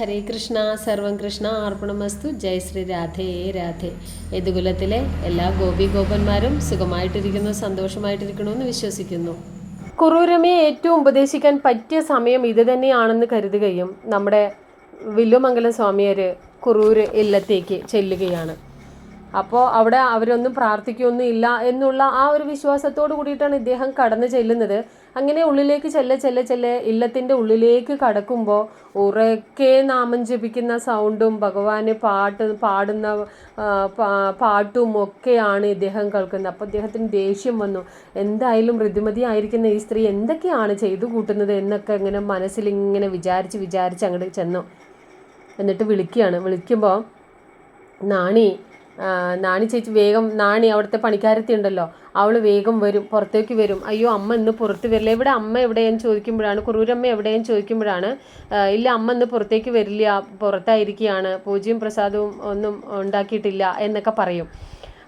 ഹരേ കൃഷ്ണ സർവം കൃഷ്ണ അർപ്പണമസ്തു. ജയ് ശ്രീ രാധേ രാധേ. യദുകുലത്തിലെ എല്ലാ ഗോപി ഗോപന്മാരും സുഖമായിട്ടിരിക്കുന്നു സന്തോഷമായിട്ടിരിക്കണമെന്ന് വിശ്വസിക്കുന്നു. കുറൂരമയെ ഏറ്റവും ഉപദേശിക്കാൻ പറ്റിയ സമയം ഇത് തന്നെയാണെന്ന് കരുതുകയും നമ്മുടെ വില്ലുമംഗലം സ്വാമിയർ കുറൂര് ഇല്ലത്തേക്ക് ചെല്ലുകയാണ്. അപ്പോൾ അവിടെ അവരൊന്നും പ്രാർത്ഥിക്കുകയൊന്നും ഇല്ല എന്നുള്ള ആ ഒരു വിശ്വാസത്തോട് കൂടിയിട്ടാണ് ഇദ്ദേഹം കടന്നു ചെല്ലുന്നത്. അങ്ങനെ ഉള്ളിലേക്ക് ചെല്ല ചെല്ല ചെല്ല ഇല്ലത്തിന്റെ ഉള്ളിലേക്ക് കടക്കുമ്പോൾ ഉറക്കെ നാമം ജപിക്കുന്ന സൗണ്ടും ഭഗവാന് പാട്ട് പാടുന്ന പാട്ടും ഒക്കെയാണ് ഇദ്ദേഹം കേൾക്കുന്നത്. അപ്പോൾ അദ്ദേഹത്തിന് ദേഷ്യം വന്നു. എന്തായാലും ഋതുമതി ആയിരിക്കുന്ന ഈ സ്ത്രീ എന്തൊക്കെയാണ് ചെയ്തു കൂട്ടുന്നത് എന്നൊക്കെ ഇങ്ങനെ മനസ്സിലിങ്ങനെ വിചാരിച്ച് വിചാരിച്ച് അങ്ങോട്ട് ചെന്നു. എന്നിട്ട് വിളിക്കുകയാണ്. വിളിക്കുമ്പോൾ നാണി നാണി ചേച്ചി വേഗം നാണി അവിടുത്തെ പണിക്കാരത്തി ഉണ്ടല്ലോ. അവൾ വേഗം വരും പുറത്തേക്ക് വരും. അയ്യോ അമ്മ ഇന്ന് പുറത്ത് വരില്ല. ഇവിടെ അമ്മ എവിടെയെന്ന് ചോദിക്കുമ്പോഴാണ് കുറൂരമ്മ എവിടെയെന്ന് ചോദിക്കുമ്പോഴാണ് ഇല്ല അമ്മ ഇന്ന് പുറത്തേക്ക് വരില്ല പുറത്തായിരിക്കുകയാണ് പൂജയും പ്രസാദവും ഒന്നും ഉണ്ടാക്കിയിട്ടില്ല എന്നൊക്കെ പറയും.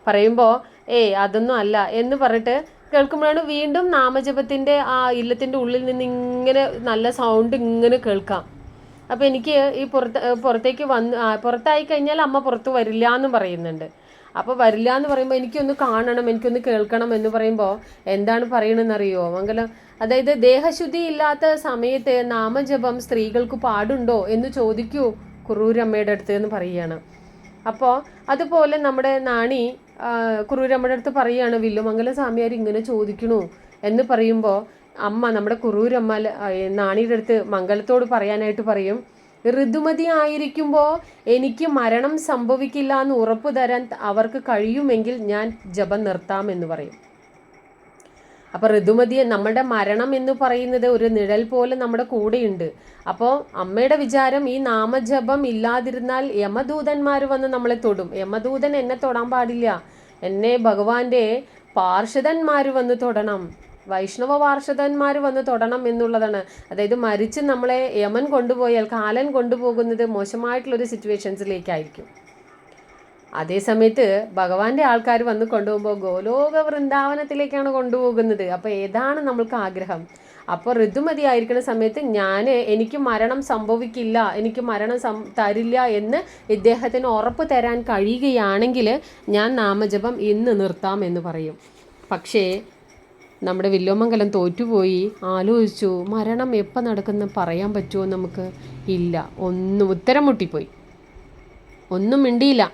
പറയുമ്പോൾ ഏയ് അതൊന്നും അല്ല എന്ന് പറഞ്ഞിട്ട് കേൾക്കുമ്പോഴാണ് വീണ്ടും നാമജപത്തിന്റെ ആ ഇല്ലത്തിന്റെ ഉള്ളിൽ നിന്ന് ഇങ്ങനെ നല്ല സൗണ്ട് ഇങ്ങനെ കേൾക്കാം. അപ്പോൾ എനിക്ക് ഈ പുറത്ത് പുറത്തേക്ക് വന്ന് പുറത്തായി കഴിഞ്ഞാൽ അമ്മ പുറത്ത് വരില്ല എന്ന് പറയുന്നുണ്ട്. അപ്പോൾ വരില്ല എന്ന് പറയുമ്പോൾ എനിക്കൊന്ന് കാണണം എനിക്കൊന്ന് കേൾക്കണം എന്ന് പറയുമ്പോൾ എന്താണ് പറയണമെന്നറിയോ മംഗലം അതായത് ദേഹശുദ്ധി ഇല്ലാത്ത സമയത്ത് നാമജപം സ്ത്രീകൾക്ക് പാടുണ്ടോ എന്ന് ചോദിക്കൂ കുറൂരമ്മയുടെ അടുത്ത് എന്ന് പറയുകയാണ്. അപ്പോൾ അതുപോലെ നമ്മുടെ നാണി കുറൂരമ്മയുടെ അടുത്ത് പറയുകയാണ് വില്ലുമംഗലം സ്വാമിയാർ ഇങ്ങനെ ചോദിക്കണു എന്ന് പറയുമ്പോൾ അമ്മ നമ്മുടെ കുറൂരമ്മ നാണിയുടെ അടുത്ത് മംഗലത്തോട് പറയാനായിട്ട് പറയും ഋതുമതി ആയിരിക്കുമ്പോൾ എനിക്ക് മരണം സംഭവിക്കില്ല എന്ന് ഉറപ്പ് തരാൻ അവർക്ക് കഴിയുമെങ്കിൽ ഞാൻ ജപം നിർത്താം എന്ന് പറയും. അപ്പോൾ ഋതുമതി നമ്മുടെ മരണം എന്ന് പറയുന്നത് ഒരു നിഴൽ പോലെ നമ്മുടെ കൂടെയുണ്ട്. അപ്പോൾ അമ്മയുടെ വിചാരം ഈ നാമജപം ഇല്ലാതിരുന്നാൽ യമദൂതന്മാർ വന്ന് നമ്മളെ തൊടും. യമദൂതൻ എന്നെ തൊടാൻ പാടില്ല. എന്നെ ഭഗവാന്റെ പാർഷദന്മാർ വന്ന് തൊടണം. വൈഷ്ണവ പാർഷദന്മാർ വന്ന് തൊടണം എന്നുള്ളതാണ്. അതായത് മരിച്ച് നമ്മളെ യമൻ കൊണ്ടുപോയാൽ കാലൻ കൊണ്ടുപോകുന്നത് മോശമായിട്ടുള്ളൊരു സിറ്റുവേഷൻസിലേക്കായിരിക്കും. അതേസമയത്ത് ഭഗവാന്റെ ആൾക്കാർ വന്ന് കൊണ്ടുപോകുമ്പോൾ ഗോലോക വൃന്ദാവനത്തിലേക്കാണ് കൊണ്ടുപോകുന്നത്. അപ്പോൾ ഏതാണ് നമ്മൾക്ക് ആഗ്രഹം? അപ്പോൾ ഋതുമതി ആയിരിക്കുന്ന സമയത്ത് ഞാൻ എനിക്ക് മരണം സംഭവിക്കില്ല എനിക്ക് മരണം സം തരില്ല എന്ന് ഇദ്ദേഹത്തിന് ഉറപ്പ് തരാൻ കഴിയുകയാണെങ്കിൽ ഞാൻ നാമജപം ഇന്ന് നിർത്താം എന്ന് പറയും. പക്ഷേ നമ്മുടെ വില്ലോമംഗലം തോറ്റുപോയി. ആലോചിച്ചു മരണം എപ്പോൾ നടക്കുന്ന പറയാൻ പറ്റുമോ നമുക്ക്? ഇല്ല ഒന്നും ഉത്തരം മുട്ടിപ്പോയി. ഒന്നും മിണ്ടിയില്ല.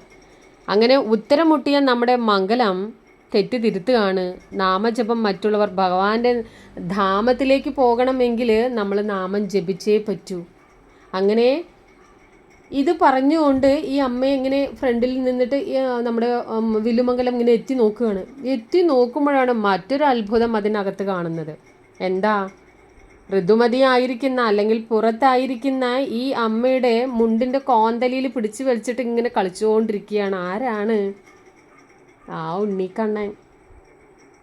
അങ്ങനെ ഉത്തരം മുട്ടിയ നമ്മുടെ മംഗലം തെറ്റ് തിരുത്തുകയാണ് നാമജപം മറ്റുള്ളവർ ഭഗവാന്റെ ധാമത്തിലേക്ക് പോകണമെങ്കിൽ നമ്മൾ നാമം ജപിച്ചേ പറ്റൂ. അങ്ങനെ ഇത് പറഞ്ഞുകൊണ്ട് ഈ അമ്മ ഇങ്ങനെ ഫ്രണ്ടിൽ നിന്നിട്ട് നമ്മുടെ വില്ലുമംഗലം ഇങ്ങനെ എത്തി നോക്കുകയാണ്. എത്തി നോക്കുമ്പോഴാണ് മറ്റൊരു അത്ഭുതം അതിനകത്ത് കാണുന്നത്. എന്താ? ഋതുമതി ആയിരിക്കുന്ന അല്ലെങ്കിൽ പുറത്തായിരിക്കുന്ന ഈ അമ്മയുടെ മുണ്ടിന്റെ കോന്തലിയിൽ പിടിച്ചു വലിച്ചിട്ട് ഇങ്ങനെ കളിച്ചുകൊണ്ടിരിക്കുകയാണ്. ആരാണ്? ആ ഉണ്ണിക്കണ്ണൻ.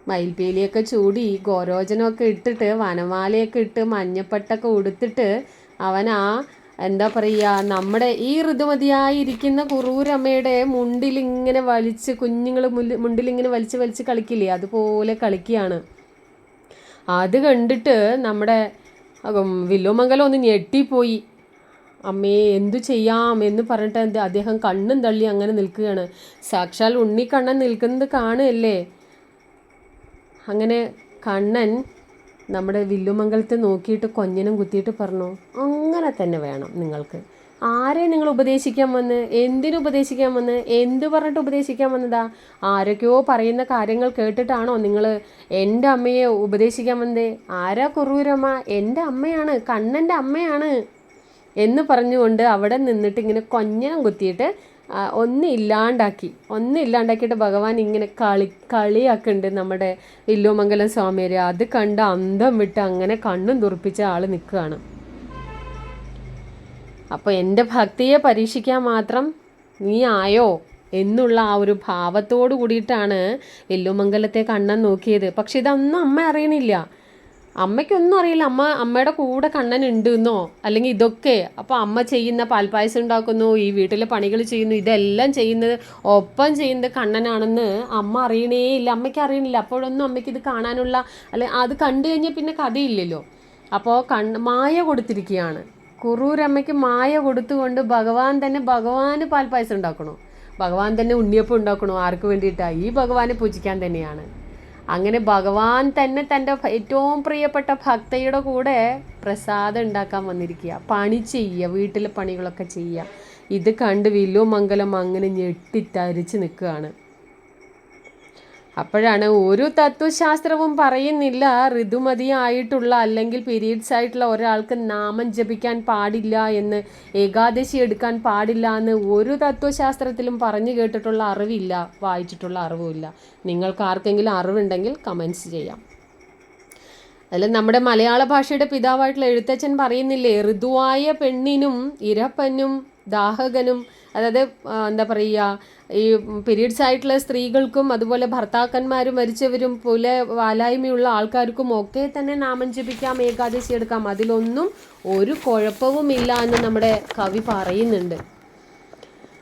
മയിൽപേലിയൊക്കെ ചൂടി ഗോരോചനമൊക്കെ ഇട്ടിട്ട് വനമാലയൊക്കെ ഇട്ട് മഞ്ഞപ്പട്ടൊക്കെ ഉടുത്തിട്ട് അവൻ ആ എന്താ പറയുക നമ്മുടെ ഈ ഋതുമതിയായിരിക്കുന്ന കുറൂരമ്മയുടെ മുണ്ടിലിങ്ങനെ വലിച്ച് കുഞ്ഞുങ്ങൾ മുണ്ടിലിങ്ങനെ വലിച്ച് വലിച്ച് കളിക്കില്ലേ? അതുപോലെ കളിക്കുകയാണ്. അത് കണ്ടിട്ട് നമ്മുടെ വില്ലുമംഗലം ഒന്ന് ഞെട്ടിപ്പോയി. അമ്മേ എന്തു ചെയ്യാം എന്ന് പറഞ്ഞിട്ട് എന്ത് അദ്ദേഹം കണ്ണും തള്ളി അങ്ങനെ നിൽക്കുകയാണ്. സാക്ഷാൽ ഉണ്ണിക്കണ്ണൻ നിൽക്കുന്നത് കാണുകയല്ലേ? അങ്ങനെ കണ്ണൻ നമ്മുടെ വില്ലുമംഗലത്തെ നോക്കിയിട്ട് കൊഞ്ഞനും കുത്തിയിട്ട് പറഞ്ഞു അങ്ങനെ തന്നെ വേണം നിങ്ങൾക്ക്. ആരെ നിങ്ങൾ ഉപദേശിക്കാൻ വന്ന്? എന്തിനു ഉപദേശിക്കാൻ വന്ന്? എന്ത് പറഞ്ഞിട്ട് ഉപദേശിക്കാൻ വന്നതാ? ആരൊക്കെയോ പറയുന്ന കാര്യങ്ങൾ കേട്ടിട്ടാണോ നിങ്ങൾ എന്റെ അമ്മയെ ഉപദേശിക്കാൻ വന്നേ? ആരാ കുറൂരമ്മ? എന്റെ അമ്മയാണ് കണ്ണന്റെ അമ്മയാണ്. എന്ന് പറഞ്ഞുകൊണ്ട് അവിടെ നിന്നിട്ട് ഇങ്ങനെ കൊഞ്ഞനം കുത്തിയിട്ട് ഒന്ന് ഇല്ലാണ്ടാക്കി. ഒന്ന് ഇല്ലാണ്ടാക്കിയിട്ട് ഭഗവാൻ ഇങ്ങനെ കളി കളിയാക്കുന്നുണ്ട് നമ്മുടെ ഇല്ലുമംഗലം സ്വാമിയര് അത് കണ്ട് അന്തം വിട്ട് അങ്ങനെ കണ്ണും തുറപ്പിച്ച ആൾ നിൽക്കുകയാണ് അപ്പോൾ എന്റെ ഭക്തിയെ പരീക്ഷിക്കാൻ മാത്രം നീ ആയോ എന്നുള്ള ആ ഒരു ഭാവത്തോട് കൂടിയിട്ടാണ് എല്ലുമംഗലത്തെ കണ്ണൻ നോക്കിയത്. പക്ഷെ ഇതൊന്നും അമ്മ അറിയണില്ല. അമ്മയ്ക്കൊന്നും അറിയില്ല. അമ്മ അമ്മയുടെ കൂടെ കണ്ണൻ ഉണ്ട് എന്നോ അല്ലെങ്കിൽ ഇതൊക്കെ. അപ്പോൾ അമ്മ ചെയ്യുന്ന പാൽപ്പായസം ഉണ്ടാക്കുന്നു ഈ വീട്ടിലെ പണികൾ ചെയ്യുന്നു ഇതെല്ലാം ചെയ്യുന്നത് ഒപ്പം ചെയ്യുന്നത് കണ്ണനാണെന്ന് അമ്മ അറിയണേ ഇല്ല. അമ്മയ്ക്ക് അറിയണില്ല. അപ്പോഴൊന്നും അമ്മയ്ക്ക് ഇത് കാണാനുള്ള അല്ലെ അത് കണ്ടു കഴിഞ്ഞാൽ പിന്നെ കഥയില്ലല്ലോ. അപ്പോൾ കണ്ണ് മായ കൊടുത്തിരിക്കുകയാണ്. കുറൂരമ്മയ്ക്ക് മായ കൊടുത്തുകൊണ്ട് ഭഗവാൻ തന്നെ ഭഗവാന് പാൽപ്പായസം ഉണ്ടാക്കണോ? ഭഗവാൻ തന്നെ ഉണ്ണിയപ്പം ഉണ്ടാക്കണോ? ആർക്ക് വേണ്ടിയിട്ടാണ് ഈ ഭഗവാനെ പൂജിക്കാൻ തന്നെയാണ്. അങ്ങനെ ഭഗവാൻ തന്നെ തന്റെ ഏറ്റവും പ്രിയപ്പെട്ട ഭക്തയുടെ കൂടെ പ്രസാദം ഉണ്ടാക്കാൻ വന്നിരിക്കുക. പണി ചെയ്യുക വീട്ടിലെ പണികളൊക്കെ ചെയ്യുക. ഇത് കണ്ട് വില്ലുമംഗലം അങ്ങനെ ഞെട്ടിത്തരിച്ച് നിൽക്കുകയാണ്. അപ്പോഴാണ് ഒരു തത്വശാസ്ത്രവും പറയുന്നില്ല. ഋതുമതിയായിട്ടുള്ള അല്ലെങ്കിൽ പീരീഡ്സ് ആയിട്ടുള്ള ഒരാൾക്ക് നാമം ജപിക്കാൻ പാടില്ല എന്ന് ഏകാദശി എടുക്കാൻ പാടില്ല എന്ന് ഒരു തത്വശാസ്ത്രത്തിലും പറഞ്ഞു കേട്ടിട്ടുള്ള അറിവില്ല വായിച്ചിട്ടുള്ള അറിവുമില്ല നിങ്ങൾക്ക് ആർക്കെങ്കിലും അറിവുണ്ടെങ്കിൽ കമൻസ് ചെയ്യാം. അതിൽ നമ്മുടെ മലയാള ഭാഷയുടെ പിതാവായിട്ടുള്ള എഴുത്തച്ഛൻ പറയുന്നില്ലേ ഋതുവായ പെണ്ണിനും ഇരപ്പനും ദാഹകനും അതായത് എന്താ പറയുക ഈ പീരീഡ്സ് ആയിട്ടുള്ള സ്ത്രീകൾക്കും അതുപോലെ ഭർത്താക്കന്മാരും മരിച്ചവരും പോലെ വാലായ്മയുള്ള ആൾക്കാർക്കും ഒക്കെ തന്നെ നാമം ജപിക്കാം ഏകാദശി എടുക്കാം. അതിലൊന്നും ഒരു കുഴപ്പവുമില്ല എന്ന് നമ്മുടെ കവി പറയുന്നുണ്ട്.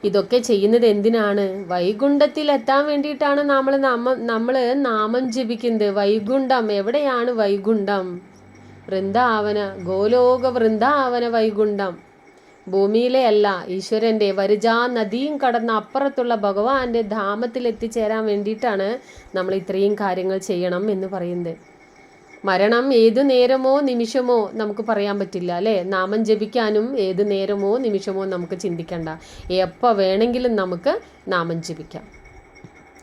ഇതൊക്കെ ചെയ്യുന്നത് എന്തിനാണ്? വൈകുണ്ഠത്തിൽ എത്താൻ വേണ്ടിയിട്ടാണ് നമ്മൾ നാമം നമ്മൾ നാമം ജപിക്കുന്നത്. വൈകുണ്ഠം എവിടെയാണ് വൈകുണ്ഠം? വൃന്ദാവന ഗോലോക വൃന്ദാവന വൈകുണ്ഠം. ഭൂമിയിലെ അല്ല ഈശ്വരന്റെ വരിജാ നദിയും കടന്ന അപ്പുറത്തുള്ള ഭഗവാന്റെ ധാമത്തിൽ എത്തിച്ചേരാൻ വേണ്ടിയിട്ടാണ് നമ്മൾ ഇത്രയും കാര്യങ്ങൾ ചെയ്യണം എന്ന് പറയുന്നത്. മരണം ഏതു നേരമോ നിമിഷമോ നമുക്ക് പറയാൻ പറ്റില്ല അല്ലേ? നാമം ജപിക്കാനും ഏതു നേരമോ നിമിഷമോ നമുക്ക് ചിന്തിക്കണ്ട. എപ്പോൾ വേണമെങ്കിലും നമുക്ക് നാമം ജപിക്കാം.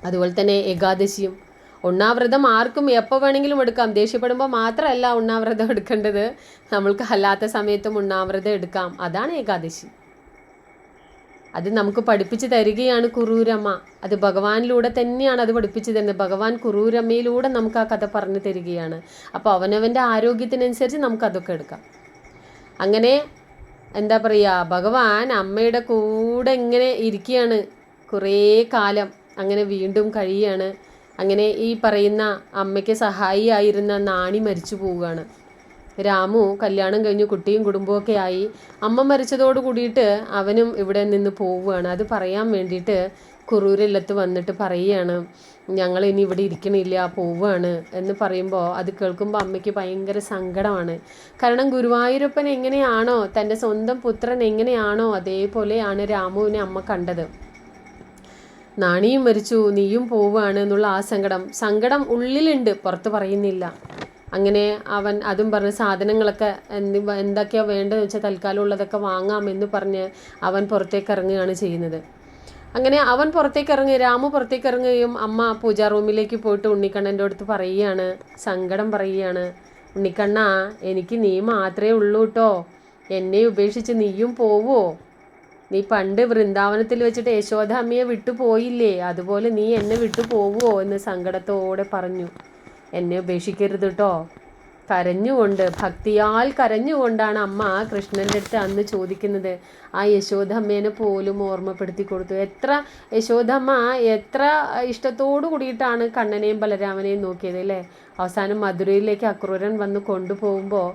അതുപോലെ തന്നെ ഏകാദശിയും ഉണ്ണാവ്രതം ആർക്കും എപ്പോൾ വേണമെങ്കിലും എടുക്കാം. ദേഷ്യപ്പെടുമ്പോൾ മാത്രമല്ല ഉണ്ണാവ്രതം എടുക്കേണ്ടത്. നമ്മൾക്ക് അല്ലാത്ത സമയത്തും ഉണ്ണാവ്രതം എടുക്കാം. അതാണ് ഏകാദശി. അത് നമുക്ക് പഠിപ്പിച്ചു തരികയാണ് കുറൂരമ്മ. അത് ഭഗവാനിലൂടെ തന്നെയാണ് അത് പഠിപ്പിച്ചു തരുന്നത്. ഭഗവാൻ കുറൂരമ്മയിലൂടെ നമുക്ക് ആ കഥ പറഞ്ഞു തരികയാണ്. അപ്പോൾ അവനവന്റെ ആരോഗ്യത്തിനനുസരിച്ച് നമുക്ക് അതൊക്കെ എടുക്കാം. അങ്ങനെ എന്താ പറയുക ഭഗവാൻ അമ്മയുടെ കൂടെ ഇങ്ങനെ ഇരിക്കുകയാണ് കുറേ കാലം. അങ്ങനെ വീണ്ടും കഴിയാണ്. അങ്ങനെ ഈ പറയുന്ന അമ്മയ്ക്ക് സഹായിയായിരുന്ന നാണി മരിച്ചു പോവുകയാണ്. രാമു കല്യാണം കഴിഞ്ഞു കുട്ടിയും കുടുംബമൊക്കെ ആയി. അമ്മ മരിച്ചതോട് കൂടിയിട്ട് അവനും ഇവിടെ നിന്ന് പോവുകയാണ്. അത് പറയാൻ വേണ്ടിയിട്ട് കുറൂരില്ലത്ത് വന്നിട്ട് പറയുകയാണ് ഞങ്ങൾ ഇനി ഇവിടെ ഇരിക്കണില്ല പോവുകയാണ് എന്ന് പറയുമ്പോൾ അത് കേൾക്കുമ്പോൾ അമ്മയ്ക്ക് ഭയങ്കര സങ്കടമാണ്. കാരണം ഗുരുവായൂരപ്പൻ എങ്ങനെയാണോ തന്റെ സ്വന്തം പുത്രൻ എങ്ങനെയാണോ അതേപോലെയാണ് രാമുവിനെ അമ്മ കണ്ടത്. നാണിയും മരിച്ചു നീയും പോവുകയാണ് എന്നുള്ള ആ സങ്കടം. സങ്കടം ഉള്ളിലുണ്ട് പുറത്ത് പറയുന്നില്ല. അങ്ങനെ അവൻ അതും പറഞ്ഞ് സാധനങ്ങളൊക്കെ എന്ത് എന്തൊക്കെയാണ് വേണ്ടതെന്ന് വെച്ചാൽ തൽക്കാലം ഉള്ളതൊക്കെ വാങ്ങാമെന്ന് പറഞ്ഞ് അവൻ പുറത്തേക്ക് ഇറങ്ങുകയാണ് ചെയ്യുന്നത്. അങ്ങനെ അവൻ പുറത്തേക്ക് ഇറങ്ങി രാമു പുറത്തേക്ക് ഇറങ്ങുകയും അമ്മ പൂജാ റൂമിലേക്ക് പോയിട്ട് ഉണ്ണിക്കണ്ണന്റെ അടുത്ത് പറയുകയാണ് സങ്കടം പറയുകയാണ് ഉണ്ണിക്കണ്ണ എനിക്ക് നീ മാത്രമേ ഉള്ളൂ കേട്ടോ എന്നെ ഉപേക്ഷിച്ച് നീയും പോവോ? നീ പണ്ട് വൃന്ദാവനത്തിൽ വെച്ചിട്ട് യശോദ അമ്മയെ വിട്ടു പോയില്ലേ? അതുപോലെ നീ എന്നെ വിട്ടു പോവുമോ എന്ന് സങ്കടത്തോടെ പറഞ്ഞു. എന്നെ ഉപേക്ഷിക്കരുത് കേട്ടോ കരഞ്ഞുകൊണ്ട് ഭക്തിയാൽ കരഞ്ഞുകൊണ്ടാണ് അമ്മ കൃഷ്ണന്റെ അടുത്ത് അന്ന് ചോദിക്കുന്നത്. ആ യശോദമ്മേനെ പോലും ഓർമ്മപ്പെടുത്തി കൊടുത്തു. എത്ര യശോദമ്മ എത്ര ഇഷ്ടത്തോടു കൂടിയിട്ടാണ് കണ്ണനെയും ബലരാമനെയും നോക്കിയത് അല്ലേ? അവസാനം മധുരയിലേക്ക് അക്രൂരൻ വന്ന് കൊണ്ടുപോകുമ്പോൾ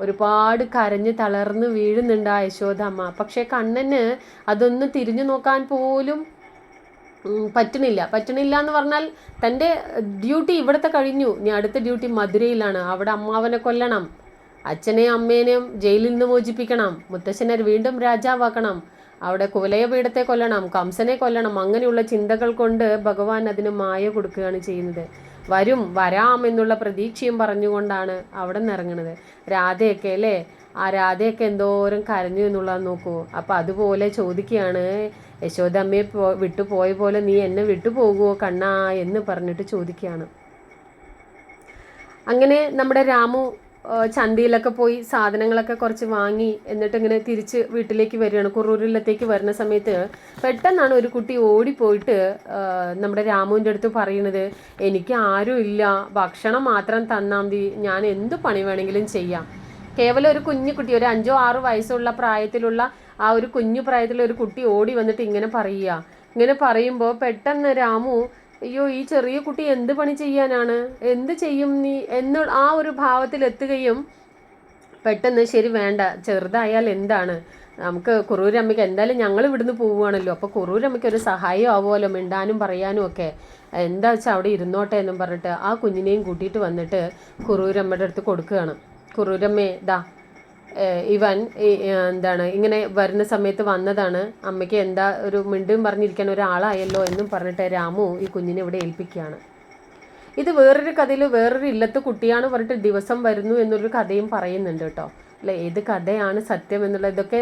ഒരുപാട് കരഞ്ഞ് തളർന്ന് വീഴുന്നുണ്ട് ആ യശോദമ്മ. പക്ഷേ കണ്ണന് അതൊന്ന് തിരിഞ്ഞു നോക്കാൻ പോലും പറ്റണില്ല പറ്റണില്ല എന്ന് പറഞ്ഞാൽ തന്റെ ഡ്യൂട്ടി ഇവിടുത്തെ കഴിഞ്ഞു. ഇനി അടുത്ത ഡ്യൂട്ടി മധുരയിലാണ്. അവിടെ അമ്മാവനെ കൊല്ലണം. അച്ഛനെയും അമ്മേനെയും ജയിലിൽ നിന്ന് മോചിപ്പിക്കണം. മുത്തശ്ശനെ വീണ്ടും രാജാവാക്കണം. അവിടെ കുലയപീഠത്തെ കൊല്ലണം കംസനെ കൊല്ലണം. അങ്ങനെയുള്ള ചിന്തകൾ കൊണ്ട് ഭഗവാൻ അതിന് മായ കൊടുക്കുകയാണ് ചെയ്യുന്നത്. വരും വരാം എന്നുള്ള പ്രതീക്ഷയും പറഞ്ഞുകൊണ്ടാണ് അവിടെ നിന്ന് ഇറങ്ങുന്നത് രാധയൊക്കെ അല്ലേ? ആ രാധയൊക്കെ എന്തോരം കരഞ്ഞു എന്നുള്ളത് നോക്കൂ. അപ്പം അതുപോലെ ചോദിക്കുകയാണ് യശോദമ്മയെ പോ വിട്ടു പോയ പോലെ നീ എന്നെ വിട്ടു പോകുമോ കണ്ണാ? എന്ന് പറഞ്ഞിട്ട് ചോദിക്കുകയാണ്. അങ്ങനെ നമ്മുടെ രാമു ചന്തയിലൊക്കെ പോയി സാധനങ്ങളൊക്കെ കുറച്ച് വാങ്ങി എന്നിട്ട് ഇങ്ങനെ തിരിച്ച് വീട്ടിലേക്ക് വരികയാണ്. കുറൂരിലത്തേക്ക് വരുന്ന സമയത്ത് പെട്ടെന്നാണ് ഒരു കുട്ടി ഓടിപ്പോയിട്ട് നമ്മുടെ രാമുവിന്റെ അടുത്ത് പറയുന്നത് എനിക്ക് ആരും ഇല്ല. ഭക്ഷണം മാത്രം തന്നാൽ മതി. ഞാൻ എന്ത് പണി വേണമെങ്കിലും ചെയ്യാം. കേവലം ഒരു കുഞ്ഞു കുട്ടി ഒരു അഞ്ചോ ആറോ വയസ്സുള്ള പ്രായത്തിലുള്ള ആ ഒരു കുഞ്ഞു പ്രായത്തിലുള്ള ഒരു കുട്ടി ഓടി വന്നിട്ട് ഇങ്ങനെ പറയുക. ഇങ്ങനെ പറയുമ്പോൾ പെട്ടെന്ന് രാമു അയ്യോ ഈ ചെറിയ കുട്ടി എന്ത് പണി ചെയ്യാനാണ്? എന്ത് ചെയ്യും നീ? എന്ന ആ ഒരു ഭാവത്തിൽ എത്തുകയും പെട്ടെന്ന് ശരി വേണ്ട ചെറുതായാൽ എന്താണ്? നമുക്ക് കുറൂരമ്മയ്ക്ക് എന്തായാലും ഞങ്ങൾ ഇവിടുന്ന് പോവുകയാണല്ലോ. അപ്പോൾ കുറൂരമ്മയ്ക്ക് ഒരു സഹായം ആവുമല്ലോ മിണ്ടാനും പറയാനും ഒക്കെ. എന്താ വെച്ചാൽ അവിടെ ഇരുന്നോട്ടെ എന്നും പറഞ്ഞിട്ട് ആ കുഞ്ഞിനെയും കൂട്ടിയിട്ട് വന്നിട്ട് കുറൂരമ്മയുടെ അടുത്ത് കൊടുക്കുകയാണ്. കുറൂരമ്മേ ദാ ഇവൻ എന്താണ് ഇങ്ങനെ വരുന്ന സമയത്ത് വന്നതാണ് അമ്മയ്ക്ക് എന്താ ഒരു മിണ്ടും പറഞ്ഞിരിക്കാൻ ഒരാളായല്ലോ എന്നും പറഞ്ഞിട്ട് രാമു ഈ കുഞ്ഞിനെ ഇവിടെ ഏൽപ്പിക്കുകയാണ്. ഇത് വേറൊരു കഥയിൽ വേറൊരു ഇല്ലത്ത് കുട്ടിയാണ് പറഞ്ഞിട്ട് ദിവസം വരുന്നു എന്നൊരു കഥയും പറയുന്നുണ്ട് കേട്ടോ. അല്ലെ ഏത് കഥയാണ് സത്യം എന്നുള്ളത്? ഇതൊക്കെ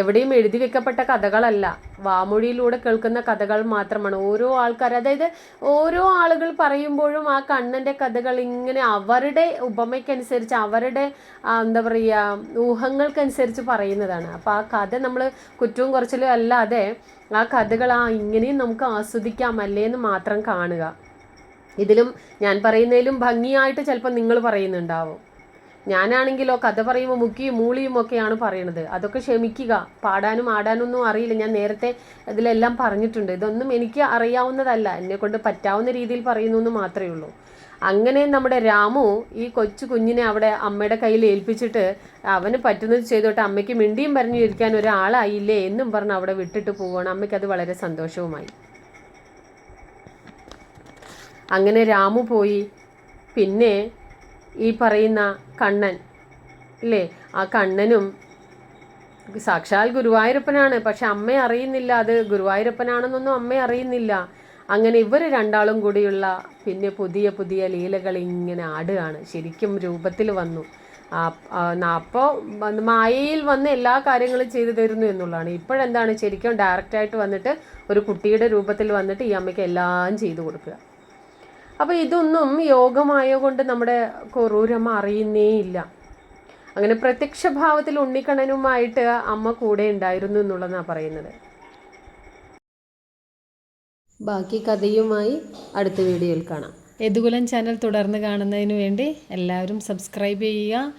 എവിടെയും എഴുതി വെക്കപ്പെട്ട കഥകളല്ല. വാമൊഴിയിലൂടെ കേൾക്കുന്ന കഥകൾ മാത്രമാണ്. ഓരോ ആൾക്കാർ അതായത് ഓരോ ആളുകൾ പറയുമ്പോഴും ആ കണ്ണന്റെ കഥകൾ ഇങ്ങനെ അവരുടെ ഉപമയ്ക്കനുസരിച്ച് അവരുടെ എന്താ പറയുക ഊഹങ്ങൾക്കനുസരിച്ച് പറയുന്നതാണ്. അപ്പോൾ ആ കഥ നമ്മൾ കുറ്റവും കുറച്ചിലും അല്ലാതെ ആ കഥകൾ ആ ഇങ്ങനെയും നമുക്ക് ആസ്വദിക്കാം അല്ലേ എന്ന് മാത്രം കാണുക. ഇതിലും ഞാൻ പറയുന്നതിലും ഭംഗിയായിട്ട് ചിലപ്പോൾ നിങ്ങൾ പറയുന്നുണ്ടാവും. ഞാനാണെങ്കിലോ കഥ പറയുമ്പോൾ മുക്കിയും മൂളിയും ഒക്കെയാണ് പറയണത്. അതൊക്കെ ക്ഷമിക്കുക. പാടാനും ആടാനും ഒന്നും അറിയില്ല. ഞാൻ നേരത്തെ ഇതിലെല്ലാം പറഞ്ഞിട്ടുണ്ട്. ഇതൊന്നും എനിക്ക് അറിയാവുന്നതല്ല. എന്നെ കൊണ്ട് പറ്റാവുന്ന രീതിയിൽ പറയുന്നു എന്ന് മാത്രമേ ഉള്ളൂ. അങ്ങനെ നമ്മുടെ രാമു ഈ കൊച്ചു കുഞ്ഞിനെ അവിടെ അമ്മയുടെ കയ്യിൽ ഏൽപ്പിച്ചിട്ട് അവന് പറ്റുന്നത് ചെയ്തോട്ടെ അമ്മയ്ക്ക് മിണ്ടിയും പറഞ്ഞു ഇരിക്കാൻ ഒരാളായില്ലേ എന്നും പറഞ്ഞ് അവിടെ വിട്ടിട്ട് പോവുകയാണ്. അമ്മയ്ക്ക് അത് വളരെ സന്തോഷവുമായി. അങ്ങനെ രാമു പോയി. പിന്നെ ഈ പറയുന്ന കണ്ണൻ ഇല്ലേ? ആ കണ്ണനും സാക്ഷാൽ ഗുരുവായൂരപ്പനാണ്. പക്ഷെ അമ്മ അറിയുന്നില്ല. അത് ഗുരുവായൂരപ്പനാണെന്നൊന്നും അമ്മ അറിയുന്നില്ല. അങ്ങനെ ഇവർ രണ്ടാളും കൂടിയുള്ള പിന്നെ പുതിയ പുതിയ ലീലകൾ ഇങ്ങനെ ആടുകയാണ്. ശരിക്കും രൂപത്തിൽ വന്നു. അപ്പോൾ മായയിൽ വന്ന് എല്ലാ കാര്യങ്ങളും ചെയ്തു തരുന്നു എന്നുള്ളതാണ്. ഇപ്പോഴെന്താണ്? ശരിക്കും ഡയറക്റ്റായിട്ട് വന്നിട്ട് ഒരു കുട്ടിയുടെ രൂപത്തിൽ വന്നിട്ട് ഈ അമ്മയ്ക്ക് എല്ലാം ചെയ്തു കൊടുക്കുക. അപ്പോൾ ഇതൊന്നും യോഗമായ കൊണ്ട് നമ്മുടെ കൊറൂരമ്മ അറിയുന്നേ ഇല്ല അങ്ങനെ പ്രത്യക്ഷ ഭാവത്തിൽ ഉണ്ണിക്കണ്ണനുമായിട്ട് അമ്മ കൂടെ ഉണ്ടായിരുന്നു എന്നുള്ളതാണ് പറയുന്നത്. ബാക്കി കഥയുമായി അടുത്ത വീഡിയോയിൽ കാണാം. യദുകുലം ചാനൽ തുടർന്ന് കാണുന്നതിന് വേണ്ടി എല്ലാവരും സബ്സ്ക്രൈബ് ചെയ്യുക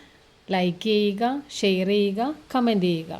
ലൈക്ക് ചെയ്യുക ഷെയർ ചെയ്യുക കമന്റ് ചെയ്യുക.